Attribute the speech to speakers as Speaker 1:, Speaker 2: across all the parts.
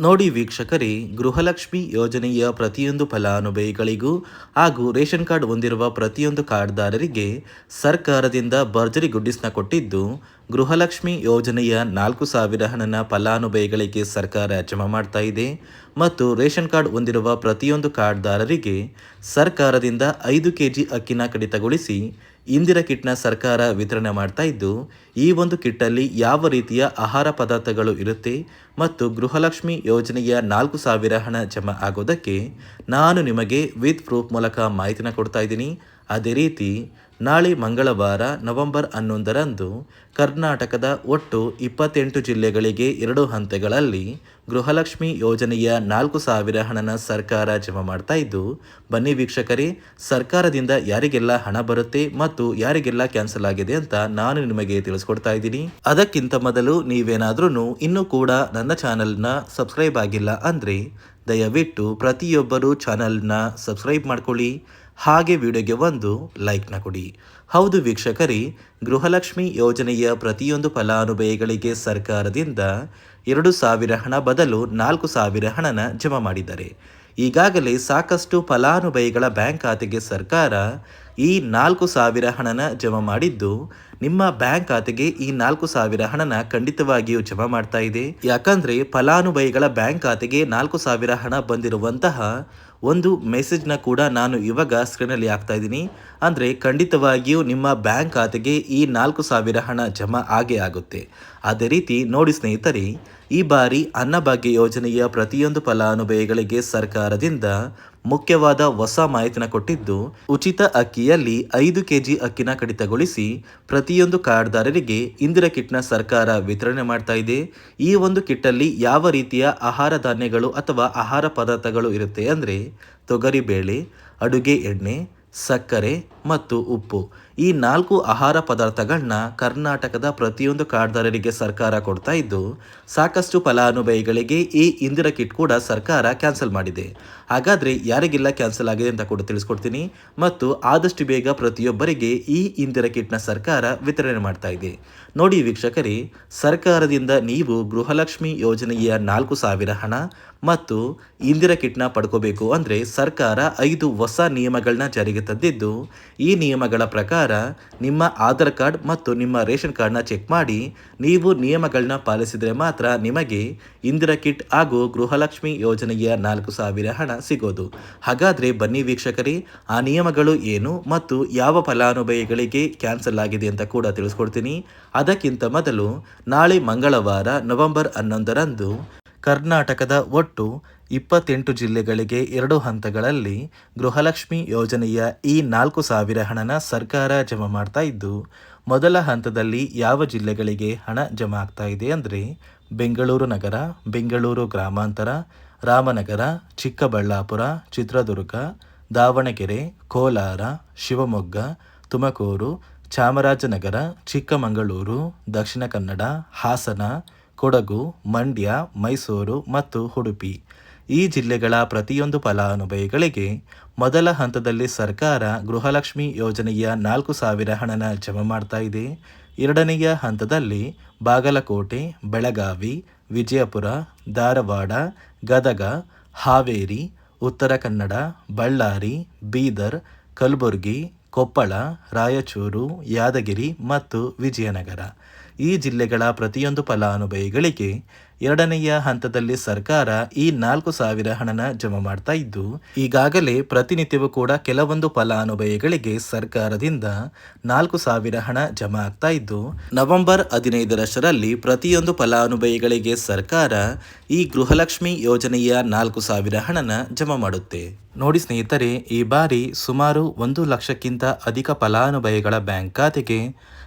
Speaker 1: ನೋಡಿ ವೀಕ್ಷಕರೇ, ಗೃಹಲಕ್ಷ್ಮಿ ಯೋಜನೆಯ ಪ್ರತಿಯೊಂದು ಫಲಾನುಭವಿಗಳಿಗೂ ಹಾಗೂ ರೇಷನ್ ಕಾರ್ಡ್ ಹೊಂದಿರುವ ಪ್ರತಿಯೊಂದು ಕಾರ್ಡ್ದಾರರಿಗೆ ಸರ್ಕಾರದಿಂದ ಭರ್ಜರಿ ಗುಡ್ಡಿಸ್ನ ಕೊಟ್ಟಿದ್ದು, ಗೃಹಲಕ್ಷ್ಮಿ ಯೋಜನೆಯ ನಾಲ್ಕು ಸಾವಿರ ಹಣನ ಫಲಾನುಭವಿಗಳಿಗೆ ಸರ್ಕಾರ ಜಮಾ ಮಾಡ್ತಾ ಇದೆ ಮತ್ತು ರೇಷನ್ ಕಾರ್ಡ್ ಹೊಂದಿರುವ ಪ್ರತಿಯೊಂದು ಕಾರ್ಡ್ದಾರರಿಗೆ ಸರ್ಕಾರದಿಂದ ಐದು ಕೆಜಿ ಅಕ್ಕಿನ ಕಡಿತಗೊಳಿಸಿ ಇಂದಿರ ಕಿಟ್ನ ಸರ್ಕಾರ ವಿತರಣೆ ಮಾಡ್ತಾ ಇದ್ದು, ಈ ಒಂದು ಕಿಟ್ಟಲ್ಲಿ ಯಾವ ರೀತಿಯ ಆಹಾರ ಪದಾರ್ಥಗಳು ಇರುತ್ತೆ ಮತ್ತು ಗೃಹಲಕ್ಷ್ಮಿ ಯೋಜನೆಯ ನಾಲ್ಕು ಸಾವಿರ ಹಣ ಜಮಾ ಆಗೋದಕ್ಕೆ ನಾನು ನಿಮಗೆ ವಿತ್ ಪ್ರೂಫ್ ಮೂಲಕ ಮಾಹಿತಿನ ಕೊಡ್ತಾ ಇದ್ದೀನಿ. ಅದೇ ರೀತಿ ನಾಳೆ ಮಂಗಳವಾರ, ನವೆಂಬರ್ ಹನ್ನೊಂದರಂದು ಕರ್ನಾಟಕದ ಒಟ್ಟು ಇಪ್ಪತ್ತೆಂಟು ಜಿಲ್ಲೆಗಳಿಗೆ ಎರಡು ಹಂತಗಳಲ್ಲಿ ಗೃಹಲಕ್ಷ್ಮಿ ಯೋಜನೆಯ ನಾಲ್ಕು ಸಾವಿರ ಹಣನ ಸರ್ಕಾರ ಜಮಾ ಮಾಡ್ತಾ ಇದ್ದು, ಬನ್ನಿ ವೀಕ್ಷಕರೇ, ಸರ್ಕಾರದಿಂದ ಯಾರಿಗೆಲ್ಲ ಹಣ ಬರುತ್ತೆ ಮತ್ತು ಯಾರಿಗೆಲ್ಲ ಕ್ಯಾನ್ಸಲ್ ಆಗಿದೆ ಅಂತ ನಾನು ನಿಮಗೆ ತಿಳಿಸ್ಕೊಡ್ತಾ ಇದ್ದೀನಿ. ಅದಕ್ಕಿಂತ ಮೊದಲು ನೀವೇನಾದ್ರೂ ಇನ್ನೂ ಕೂಡ ನನ್ನ ಚಾನಲ್ನ ಸಬ್ಸ್ಕ್ರೈಬ್ ಆಗಿಲ್ಲ ಅಂದರೆ ದಯವಿಟ್ಟು ಪ್ರತಿಯೊಬ್ಬರು ಚಾನಲ್ನ ಸಬ್ಸ್ಕ್ರೈಬ್ ಮಾಡ್ಕೊಳ್ಳಿ. ಹಾಗೆ ವಿಡಿಯೋಗೆ ಒಂದು ಲೈಕ್ನ ಕೊಡಿ. ಹೌದು ವೀಕ್ಷಕರೇ, ಗೃಹಲಕ್ಷ್ಮಿ ಯೋಜನೆಯ ಪ್ರತಿಯೊಂದು ಫಲಾನುಭವಿಗಳಿಗೆ ಸರ್ಕಾರದಿಂದ ಎರಡು ಸಾವಿರ ಹಣ ಬದಲು ನಾಲ್ಕು ಸಾವಿರ ಹಣನ ಜಮಾ ಮಾಡಿದ್ದಾರೆ. ಈಗಾಗಲೇ ಸಾಕಷ್ಟು ಫಲಾನುಭವಿಗಳ ಬ್ಯಾಂಕ್ ಖಾತೆಗೆ ಸರ್ಕಾರ ಈ ನಾಲ್ಕು ಸಾವಿರ ಹಣನ ಜಮಾ ಮಾಡಿದ್ದು, ನಿಮ್ಮ ಬ್ಯಾಂಕ್ ಖಾತೆಗೆ ಈ ನಾಲ್ಕು ಸಾವಿರ ಹಣನ ಖಂಡಿತವಾಗಿಯೂ ಜಮಾ ಮಾಡ್ತಾ ಇದೆ. ಯಾಕಂದ್ರೆ ಫಲಾನುಭವಿಗಳ ಬ್ಯಾಂಕ್ ಖಾತೆಗೆ ನಾಲ್ಕು ಸಾವಿರ ಹಣ ಬಂದಿರುವಂತಹ ಒಂದು ಮೆಸೇಜ್ನ ಕೂಡ ನಾನು ಇವಾಗ ಸ್ಕ್ರೀನಲ್ಲಿ ಹಾಕ್ತಾ ಇದ್ದೀನಿ. ಅಂದರೆ ಖಂಡಿತವಾಗಿಯೂ ನಿಮ್ಮ ಬ್ಯಾಂಕ್ ಖಾತೆಗೆ ಈ ನಾಲ್ಕು ಸಾವಿರ ಹಣ ಜಮಾ ಆಗೇ ಆಗುತ್ತೆ. ಅದೇ ರೀತಿ ನೋಡಿ ಸ್ನೇಹಿತರೆ ಈ ಬಾರಿ ಅನ್ನಭಾಗ್ಯ ಯೋಜನೆಯ ಪ್ರತಿಯೊಂದು ಫಲಾನುಭವಿಗಳಿಗೆ ಸರ್ಕಾರದಿಂದ ಮುಖ್ಯವಾದ ಹೊಸ ಮಾಹಿತಿನ ಕೊಟ್ಟಿದ್ದು, ಉಚಿತ ಅಕ್ಕಿಯಲ್ಲಿ ಐದು ಕೆಜಿ ಅಕ್ಕಿನ ಕಡಿತಗೊಳಿಸಿ ಪ್ರತಿಯೊಂದು ಕಾರ್ಡ್ದಾರರಿಗೆ ಇಂದಿರ ಕಿಟ್ನ ಸರ್ಕಾರ ವಿತರಣೆ ಮಾಡ್ತಾ ಇದೆ. ಈ ಒಂದು ಕಿಟ್ಟಲ್ಲಿ ಯಾವ ರೀತಿಯ ಆಹಾರ ಧಾನ್ಯಗಳು ಅಥವಾ ಆಹಾರ ಪದಾರ್ಥಗಳು ಇರುತ್ತೆ ಅಂದರೆ ತೊಗರಿಬೇಳೆ, ಅಡುಗೆ ಎಣ್ಣೆ, ಸಕ್ಕರೆ ಮತ್ತು ಉಪ್ಪು. ಈ ನಾಲ್ಕು ಆಹಾರ ಪದಾರ್ಥಗಳನ್ನ ಕರ್ನಾಟಕದ ಪ್ರತಿಯೊಂದು ಕಾರ್ಡ್ದಾರರಿಗೆ ಸರ್ಕಾರ ಕೊಡ್ತಾ ಇದ್ದು, ಸಾಕಷ್ಟು ಫಲಾನುಭವಿಗಳಿಗೆ ಈ ಇಂದಿರ ಕಿಟ್ ಕೂಡ ಸರ್ಕಾರ ಕ್ಯಾನ್ಸಲ್ ಮಾಡಿದೆ. ಹಾಗಾದರೆ ಯಾರಿಗೆಲ್ಲ ಕ್ಯಾನ್ಸಲ್ ಆಗಿದೆ ಅಂತ ಕೂಡ ತಿಳಿಸ್ಕೊಡ್ತೀನಿ. ಮತ್ತು ಆದಷ್ಟು ಬೇಗ ಪ್ರತಿಯೊಬ್ಬರಿಗೆ ಈ ಇಂದಿರ ಕಿಟ್ನ ಸರ್ಕಾರ ವಿತರಣೆ ಮಾಡ್ತಾ ಇದೆ. ನೋಡಿ ವೀಕ್ಷಕರೇ, ಸರ್ಕಾರದಿಂದ ನೀವು ಗೃಹಲಕ್ಷ್ಮಿ ಯೋಜನೆಯ ನಾಲ್ಕು ಸಾವಿರ ಹಣ ಮತ್ತು ಇಂದಿರ ಕಿಟ್ನ ಪಡ್ಕೋಬೇಕು ಅಂದರೆ ಸರ್ಕಾರ ಐದು ಹೊಸ ನಿಯಮಗಳನ್ನ ಜಾರಿಗೆ ತಂದಿದ್ದು, ಈ ನಿಯಮಗಳ ಪ್ರಕಾರ ನಿಮ್ಮ ಆಧಾರ್ ಕಾರ್ಡ್ ಮತ್ತು ನಿಮ್ಮ ರೇಷನ್ ಕಾರ್ಡ್ನ ಚೆಕ್ ಮಾಡಿ, ನೀವು ನಿಯಮಗಳನ್ನ ಪಾಲಿಸಿದರೆ ಮಾತ್ರ ನಿಮಗೆ ಇಂದಿರಾ ಕಿಟ್ ಹಾಗೂ ಗೃಹಲಕ್ಷ್ಮಿ ಯೋಜನೆಯ ನಾಲ್ಕು ಸಾವಿರ ಹಣ ಸಿಗೋದು. ಹಾಗಾದರೆ ಬನ್ನಿ ವೀಕ್ಷಕರೇ, ಆ ನಿಯಮಗಳು ಏನು ಮತ್ತು ಯಾವ ಫಲಾನುಭವಿಗಳಿಗೆ ಕ್ಯಾನ್ಸಲ್ ಆಗಿದೆ ಅಂತ ಕೂಡ ತಿಳಿಸ್ಕೊಡ್ತೀನಿ. ಅದಕ್ಕಿಂತ ಮೊದಲು ನಾಳೆ ಮಂಗಳವಾರ ನವೆಂಬರ್ ಹನ್ನೊಂದರಂದು ಕರ್ನಾಟಕದ ಒಟ್ಟು ಇಪ್ಪತ್ತೆಂಟು ಜಿಲ್ಲೆಗಳಿಗೆ ಎರಡು ಹಂತಗಳಲ್ಲಿ ಗೃಹಲಕ್ಷ್ಮಿ ಯೋಜನೆಯ ಈ ನಾಲ್ಕು ಸಾವಿರ ಹಣನ ಸರ್ಕಾರ ಜಮಾ ಮಾಡ್ತಾ ಇದ್ದು, ಮೊದಲ ಹಂತದಲ್ಲಿ ಯಾವ ಜಿಲ್ಲೆಗಳಿಗೆ ಹಣ ಜಮಾ ಆಗ್ತಾ ಇದೆ ಅಂದರೆ ಬೆಂಗಳೂರು ನಗರ, ಬೆಂಗಳೂರು ಗ್ರಾಮಾಂತರ, ರಾಮನಗರ, ಚಿಕ್ಕಬಳ್ಳಾಪುರ, ಚಿತ್ರದುರ್ಗ, ದಾವಣಗೆರೆ, ಕೋಲಾರ, ಶಿವಮೊಗ್ಗ, ತುಮಕೂರು, ಚಾಮರಾಜನಗರ, ಚಿಕ್ಕಮಗಳೂರು, ದಕ್ಷಿಣ ಕನ್ನಡ, ಹಾಸನ, ಕೊಡಗು, ಮಂಡ್ಯ, ಮೈಸೂರು ಮತ್ತು ಉಡುಪಿ. ಈ ಜಿಲ್ಲೆಗಳ ಪ್ರತಿಯೊಂದು ಫಲಾನುಭವಿಗಳಿಗೆ ಮೊದಲ ಹಂತದಲ್ಲಿ ಸರ್ಕಾರ ಗೃಹಲಕ್ಷ್ಮಿ ಯೋಜನೆಯ ನಾಲ್ಕು ಸಾವಿರ ಹಣನ ಜಮಾ ಮಾಡ್ತಾ ಇದೆ. ಎರಡನೆಯ ಹಂತದಲ್ಲಿ ಬಾಗಲಕೋಟೆ, ಬೆಳಗಾವಿ, ವಿಜಯಪುರ, ಧಾರವಾಡ, ಗದಗ, ಹಾವೇರಿ, ಉತ್ತರ ಕನ್ನಡ, ಬಳ್ಳಾರಿ, ಬೀದರ್, ಕಲಬುರಗಿ, ಕೊಪ್ಪಳ, ರಾಯಚೂರು, ಯಾದಗಿರಿ ಮತ್ತು ವಿಜಯನಗರ. ಈ ಜಿಲ್ಲೆಗಳ ಪ್ರತಿಯೊಂದು ಫಲಾನುಭವಿಗಳಿಗೆ ಎರಡನೆಯ ಹಂತದಲ್ಲಿ ಸರ್ಕಾರ ಈ ನಾಲ್ಕು ಸಾವಿರ ಹಣನ ಜಮಾ ಮಾಡ್ತಾ ಇದ್ದು, ಈಗಾಗಲೇ ಪ್ರತಿನಿತ್ಯವೂ ಕೂಡ ಕೆಲವೊಂದು ಫಲಾನುಭವಿಗಳಿಗೆ ಸರ್ಕಾರದಿಂದ ನಾಲ್ಕು ಸಾವಿರ ಹಣ ಜಮಾ ಆಗ್ತಾ ಇದ್ದು, ನವೆಂಬರ್ ಹದಿನೈದರಷ್ಟರಲ್ಲಿ ಪ್ರತಿಯೊಂದು ಫಲಾನುಭವಿಗಳಿಗೆ ಸರ್ಕಾರ ಈ ಗೃಹಲಕ್ಷ್ಮಿ ಯೋಜನೆಯ ನಾಲ್ಕು ಸಾವಿರ ಹಣನ ಜಮಾ ಮಾಡುತ್ತೆ. ನೋಡಿ ಸ್ನೇಹಿತರೆ, ಈ ಬಾರಿ ಸುಮಾರು ಒಂದು ಲಕ್ಷಕ್ಕಿಂತ ಅಧಿಕ ಫಲಾನುಭವಿಗಳ ಬ್ಯಾಂಕ್ ಖಾತೆಗೆ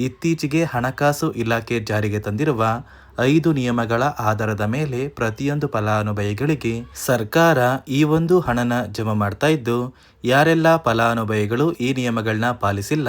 Speaker 1: ಇತ್ತೀಚೆಗೆ ಹಣಕಾಸು ಇಲಾಖೆ ಜಾರಿಗೆ ತಂದಿರುವ ಐದು ನಿಯಮಗಳ ಆಧಾರದ ಮೇಲೆ ಪ್ರತಿಯೊಂದು ಫಲಾನುಭವಿಗಳಿಗೆ ಸರ್ಕಾರ ಈ ಒಂದು ಹಣನ ಜಮಾ ಮಾಡ್ತಾ ಇದ್ದು, ಯಾರೆಲ್ಲ ಫಲಾನುಭವಿಗಳು ಈ ನಿಯಮಗಳನ್ನ ಪಾಲಿಸಿಲ್ಲ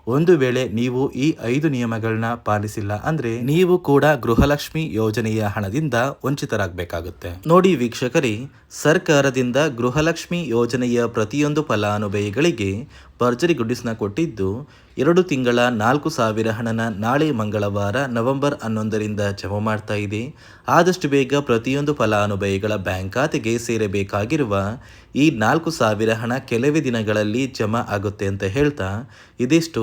Speaker 1: ಒಂದು ವೇಳೆ ನೀವು ಈ ಐದು ನಿಯಮಗಳನ್ನ ಪಾಲಿಸಿಲ್ಲ ಅಂದ್ರೆ ನೀವು ಕೂಡ ಗೃಹಲಕ್ಷ್ಮಿ ಯೋಜನೆಯ ಹಣದಿಂದ ವಂಚಿತರಾಗಬೇಕಾಗುತ್ತೆ. ನೋಡಿ ವೀಕ್ಷಕರಿ, ಸರ್ಕಾರದಿಂದ ಗೃಹಲಕ್ಷ್ಮಿ ಯೋಜನೆಯ ಪ್ರತಿಯೊಂದು ಫಲಾನುಭವಿಗಳಿಗೆ ಭರ್ಜರಿ ಗುಡ್ಡಿಸ್ನ ಕೊಟ್ಟಿದ್ದು ಎರಡು ತಿಂಗಳ ನಾಲ್ಕು ಸಾವಿರ ಹಣನ ನಾಳೆ ಮಂಗಳವಾರ ನವೆಂಬರ್ ಹನ್ನೊಂದರಿಂದ ಜಮಾ ಮಾಡ್ತಾ ಇದೆ. ಆದಷ್ಟು ಬೇಗ ಪ್ರತಿಯೊಂದು ಫಲಾನುಭವಿಗಳ ಬ್ಯಾಂಕ್ ಖಾತೆಗೆ ಸೇರಬೇಕಾಗಿರುವ ಈ ನಾಲ್ಕು ಸಾವಿರ ಹಣ ಕೆಲವೇ ದಿನಗಳಲ್ಲಿ ಜಮಾ ಆಗುತ್ತೆ ಅಂತ ಹೇಳ್ತಾ ಇದಿಷ್ಟು